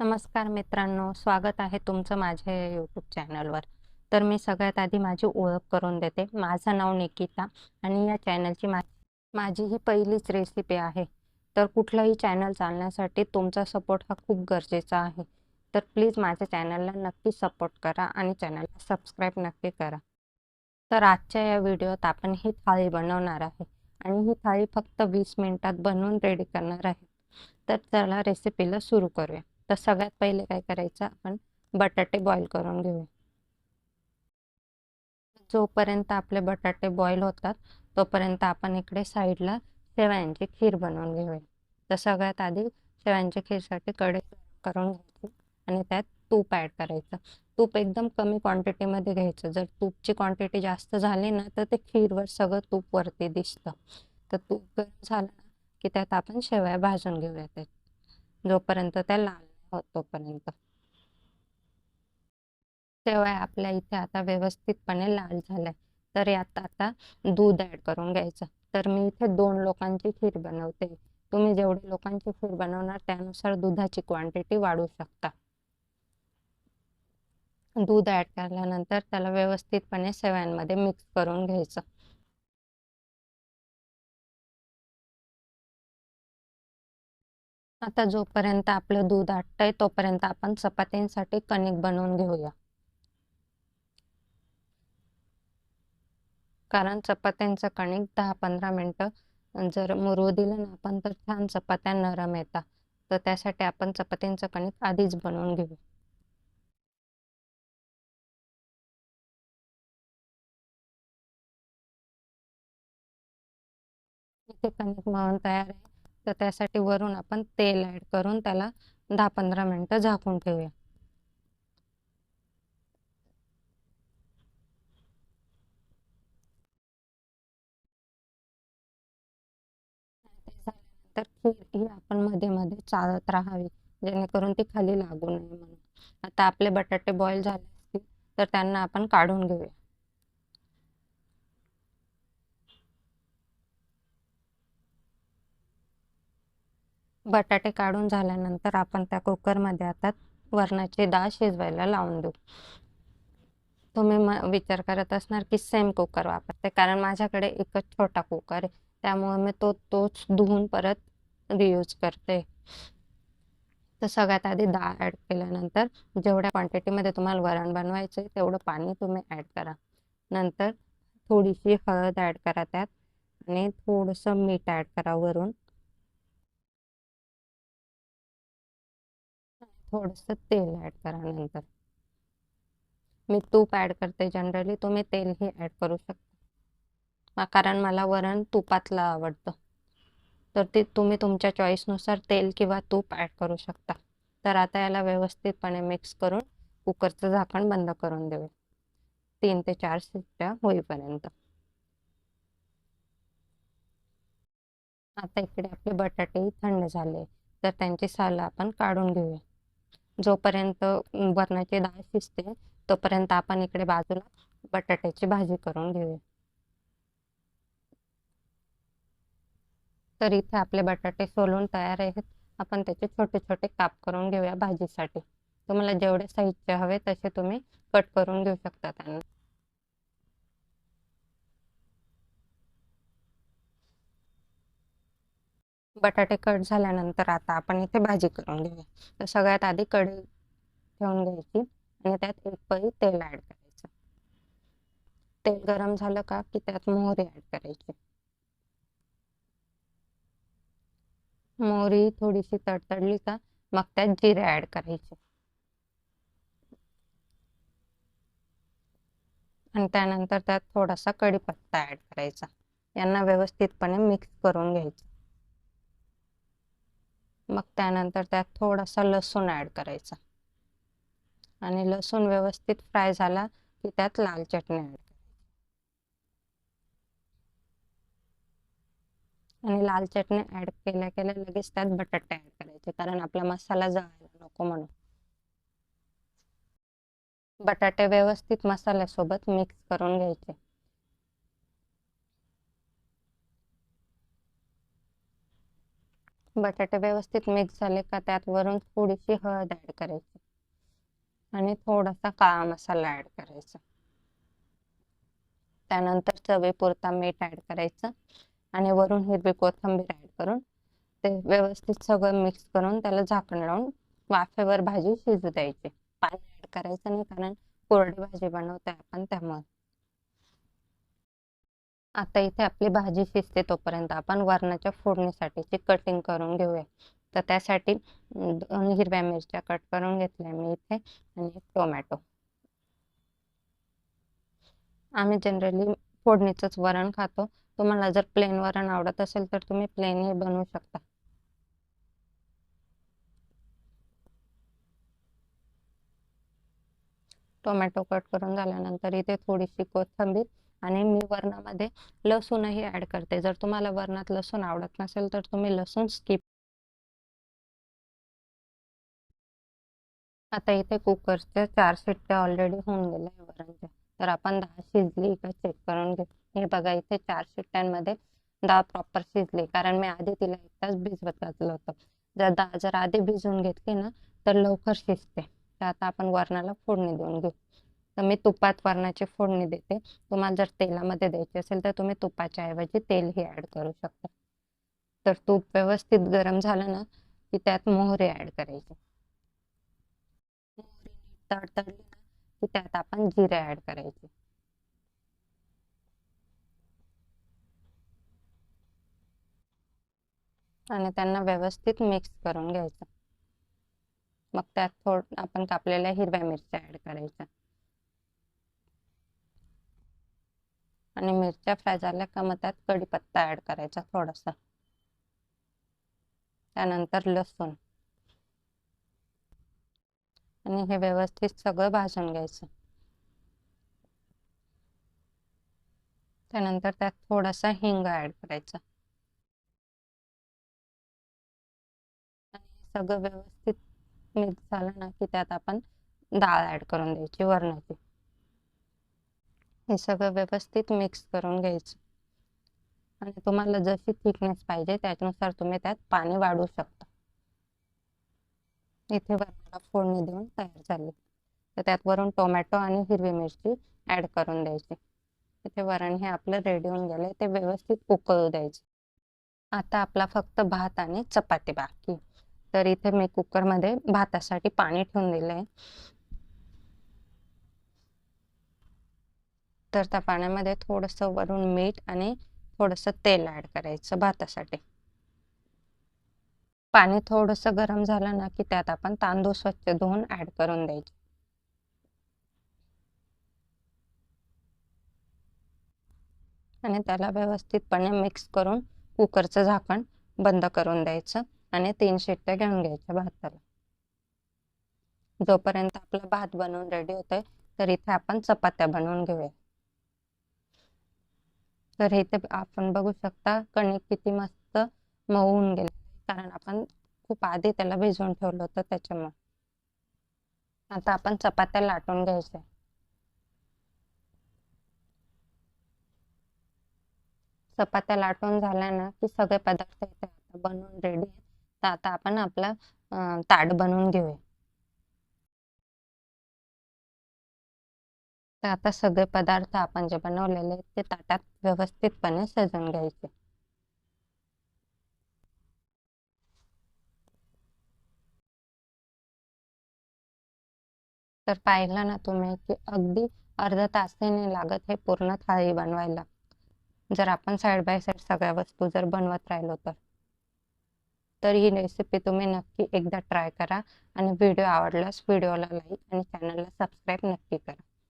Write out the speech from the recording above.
नमस्कार मित्रांनो स्वागत आहे तुमचं माझ्या यूट्यूब चॅनलवर तर मी सगळ्यात आधी माझी ओळख करून देते. माझं नाव निकिता आणि या चॅनलची मा माझी ही पहिलीच रेसिपी आहे. तर कुठलंही चॅनल चालण्यासाठी तुमचा सपोर्ट हा खूप गरजेचा आहे. तर प्लीज माझ्या चॅनलला नक्की सपोर्ट करा आणि चॅनलला सबस्क्राईब नक्की करा. तर आजच्या या व्हिडिओत आपण ही थाळी बनवणार आहे आणि ही थाळी फक्त वीस मिनिटात बनवून रेडी करणार आहे. तर चला रेसिपीला सुरू करूया. तर सगळ्यात पहिले काय करायचं? आपण बटाटे बॉईल करून घेऊया. जोपर्यंत आपले बटाटे बॉईल होतात तोपर्यंत आपण इकडे साईडला शेवयांची खीर बनवून घेऊया. तर सगळ्यात आधी शेवयांच्या खीरसाठी कढई करून घ्यायची आणि त्यात तूप ॲड करायचं. तूप एकदम कमी क्वांटिटीमध्ये घ्यायचं. जर तूपची क्वांटिटी जास्त झाली ना तर ते खीरवर सगळं तूप वरती दिसतं. तर तूप झालं की त्यात आपण शेवया भाजून घेऊया त्यात जोपर्यंत त्या लाल होत तोपर्यंत शेवया आपल्या इथे आता व्यवस्थितपणे लाल झालाय. तर यात आता दूध ऍड करून घ्यायचं. तर मी इथे दोन लोकांची खीर बनवते. तुम्ही जेवढे लोकांची खीर बनवणार त्यानुसार दुधाची क्वांटिटी वाढू शकता. दूध ऍड केल्यानंतर त्याला व्यवस्थितपणे सेव्यांमध्ये मिक्स करून घ्यायचं. आता जोपर्यंत आपलं दूध आटतंय तोपर्यंत आपण चपात्यांसाठी कणिक बनवून घेऊया. कारण चपात्यांचं कणिक दहा पंधरा मिनटं जर मुरवू दिलं ना आपण तर छान चपात्या नरम येतात. तर त्यासाठी आपण चपात्यांचं कणिक आधीच बनवून घेऊ. इथे कणिक मळून तयार आहे. तर त्यासाठी वरून आपण तेल ॲड करून त्याला दहा पंधरा मिनटं झाकून ठेवूया. तर खीर ही आपण मध्ये मध्ये चालत राहावी जेणेकरून ती खाली लागू नये म्हणून. आता आपले बटाटे बॉईल झाले असतील तर त्यांना आपण काढून घेऊया. बटाटे काढून झाल्यानंतर आपण त्या कुकरमध्ये आता वरणाची डाळ शिजवायला लावून देऊ. तुम्ही म विचार करत असणार की सेम कुकर वापरते. कारण माझ्याकडे एकच छोटा कुकर आहे. त्यामुळे मी तो तोच धुवून परत रियूज करते. तर सगळ्यात आधी डाळ ॲड केल्यानंतर जेवढ्या क्वांटिटीमध्ये तुम्हाला वरण बनवायचं आहे तेवढं पाणी तुम्ही ॲड करा. नंतर थोडीशी हळद ॲड करा त्यात. आणि थोडंसं मीठ ॲड करा वरून. थोडंसं तेल ॲड करा नंतर मी तूप ॲड करते जनरली तुम्ही तेलही ॲड करू शकता. कारण मला वरण तुपातलं आवडतं. तर ते तुम्ही तुमच्या चॉईसनुसार तेल किंवा तूप ॲड करू शकता. तर आता याला व्यवस्थितपणे मिक्स करून कुकरचं झाकण बंद करून देऊ. तीन ते चार शिट्ट्या होईपर्यंत. आता इकडे आपले बटाटेही थंड झाले. तर त्यांची सालं आपण काढून घेऊया. जोपर्यंत वरणाची डाळ शिजते तोपर्यंत आपण इकडे बाजूला बटाट्याची भाजी करून घेऊया. तर इथे आपले बटाटे सोलून तयार आहेत. आपण त्याचे छोटे छोटे काप करून घेऊया भाजीसाठी. तुम्हाला जेवढे साहित्य हवे तसे तुम्ही कट करून घेऊ शकता त्यांना. बटाटे कट झाल्यानंतर आता आपण इथे भाजी करून घेऊया. तर सगळ्यात आधी कढई ठेवून घ्यायची आणि त्यात एक पळी तेल ॲड करायचं. तेल गरम झालं का की त्यात मोहरी ॲड करायची. मोहरी थोडीशी तडतडली का मग त्यात जिरे ॲड करायचे. आणि त्यानंतर त्यात थोडासा कढीपत्ता ॲड करायचा. यांना व्यवस्थितपणे मिक्स करून घ्यायचं. मग त्यानंतर त्यात थोडासा लसूण ॲड करायचा. आणि लसूण व्यवस्थित फ्राय झाला की त्यात लाल चटणी ॲड करायची. आणि लाल चटणी ॲड केल्या केल्या लगेच त्यात बटाटे ॲड करायचे कारण आपला मसाला जळायला नको म्हणून. बटाटे व्यवस्थित मसाल्यासोबत मिक्स करून घ्यायचे. बटाटे व्यवस्थित मिक्स झाले का त्यात वरून थोडीशी हळद ऍड करायची. आणि थोडासा काळा मसाला ऍड करायचा. त्यानंतर चवीपुरता मीठ ऍड करायचं. आणि वरून हिरवी कोथिंबीर ऍड करून ते व्यवस्थित सगळं मिक्स करून त्याला झाकण लावून वाफेवर भाजी शिजू द्यायची. पाणी ऍड करायचं नाही कारण कोरडी भाजी बनवतोय आपण त्यामुळे. आता इथे आपली भाजी शिजते तोपर्यंत आपण वरणाच्या फोडणीसाठीची कटिंग करून घेऊया. तर त्यासाठी दोन हिरव्या मिरच्या कट करून घेतल्या मी इथे आणि टोमॅटो आम्ही जनरली फोडणीचंच वरण खातो. तुम्हाला जर प्लेन वरण आवडत असेल तर तुम्ही प्लेनही बनवू शकता. टोमॅटो कट करून झाल्यानंतर इथे थोडीशी कोथिंबीर आणि मी वरणामध्ये लसूणही ऍड करते. जर तुम्हाला वरणात लसूण आवडत नसेल तर तुम्ही लसूण स्किप आता इथे कुकरच्या चार शिट्ट्या ऑलरेडी होऊन गेल्या वरणच्या. तर आपण दहा शिजली का चेक करून घेऊ. हे बघा इथे चार शिट्ट्यांमध्ये दहा प्रॉपर शिजली. कारण मी आधी तिला एक तास भिजवत घातलं होतं. जर दहा जर आधी भिजवून घेतली ना तर लवकर शिजते. तर आता आपण वरणाला फोडणी देऊन घेऊ. तर मी तुपात वरणाची फोडणी देते. तुम्हाला जर तेलामध्ये द्यायची असेल तर तुम्ही तुपाच्या ऐवजी तेलही ऍड करू शकता. तर तूप व्यवस्थित गरम झालं ना की त्यात मोहरी ऍड करायची. मोहरी तडतडली ना की त्यात आपण जिरे ऍड करायचे. आणि त्यांना व्यवस्थित मिक्स करून घ्यायचं. मग त्यात थोड आपण कापलेल्या हिरव्या मिरच्या ऍड करायच्या. आणि मिरच्या फ्राय झाल्या का मग त्यात कढीपत्ता ऍड करायचा थोडासा. त्यानंतर लसूण. आणि हे व्यवस्थित सगळं भाजून घ्यायचं. त्यानंतर त्यात थोडासा हिंग ऍड करायचा. आणि सगळं व्यवस्थित मिक्स झालं ना की त्यात आपण डाळ ऍड करून द्यायची वरणाची. हे सगळं व्यवस्थित मिक्स करून घ्यायचं. आणि तुम्हाला जशी थिकनेस पाहिजे त्यानुसार तुम्ही त्यात पाणी वाढवू शकता. इथे वरणाला फोडणी देऊन तयार झाली. तर त्यात वरून टोमॅटो आणि हिरवी मिरची ऍड करून द्यायची. इथे वरण हे आपलं रेडी होऊन गेलंय. ते व्यवस्थित उकळू द्यायचे. आता आपला फक्त भात आणि चपाती बाकी. तर इथे मी कुकरमध्ये भातासाठी पाणी ठेवून दिलंय. तर त्या पाण्यामध्ये थोडंसं वरून मीठ आणि थोडंसं तेल ऍड करायचं भातासाठी. पाणी थोडंसं गरम झालं ना की त्यात आपण तांदूळ स्वच्छ धुवून ऍड करून द्यायचे. आणि त्याला व्यवस्थितपणे मिक्स करून कुकरचं झाकण बंद करून द्यायचं आणि तीन शिट्ट्या घेऊन घ्यायच्या भाताला. जोपर्यंत आपला भात बनवून रेडी होतोय तर इथे आपण चपात्या बनवून घेऊया. तर इथे आपण बघू शकता कणिक किती मस्त मऊ होऊन गेले. कारण आपण खूप आधी त्याला भिजवून ठेवलं होतं त्याच्यामुळे. आता आपण चपात्या लाटून घ्यायच्या. चपात्या लाटून झाल्या ना की सगळे पदार्थ इथे बनवून रेडी आहेत. तर आता आपण आपला ताट बनवून घेऊया. तर आता सगळे पदार्थ आपण जे बनवलेले ते ताटात व्यवस्थितपणे सजवून घ्यायचे. तर पाहिलं ना तुम्ही की अगदी अर्धा तासही नाही लागत हे पूर्ण थाळी बनवायला. जर आपण साईड बाय साईड सगळ्या वस्तू जर बनवत राहिलो तर. तर ही रेसिपी तुम्ही नक्की एकदा ट्राय करा आणि व्हिडिओ आवडल्यास व्हिडिओला लाईक आणि चॅनलला सबस्क्राईब नक्की करा.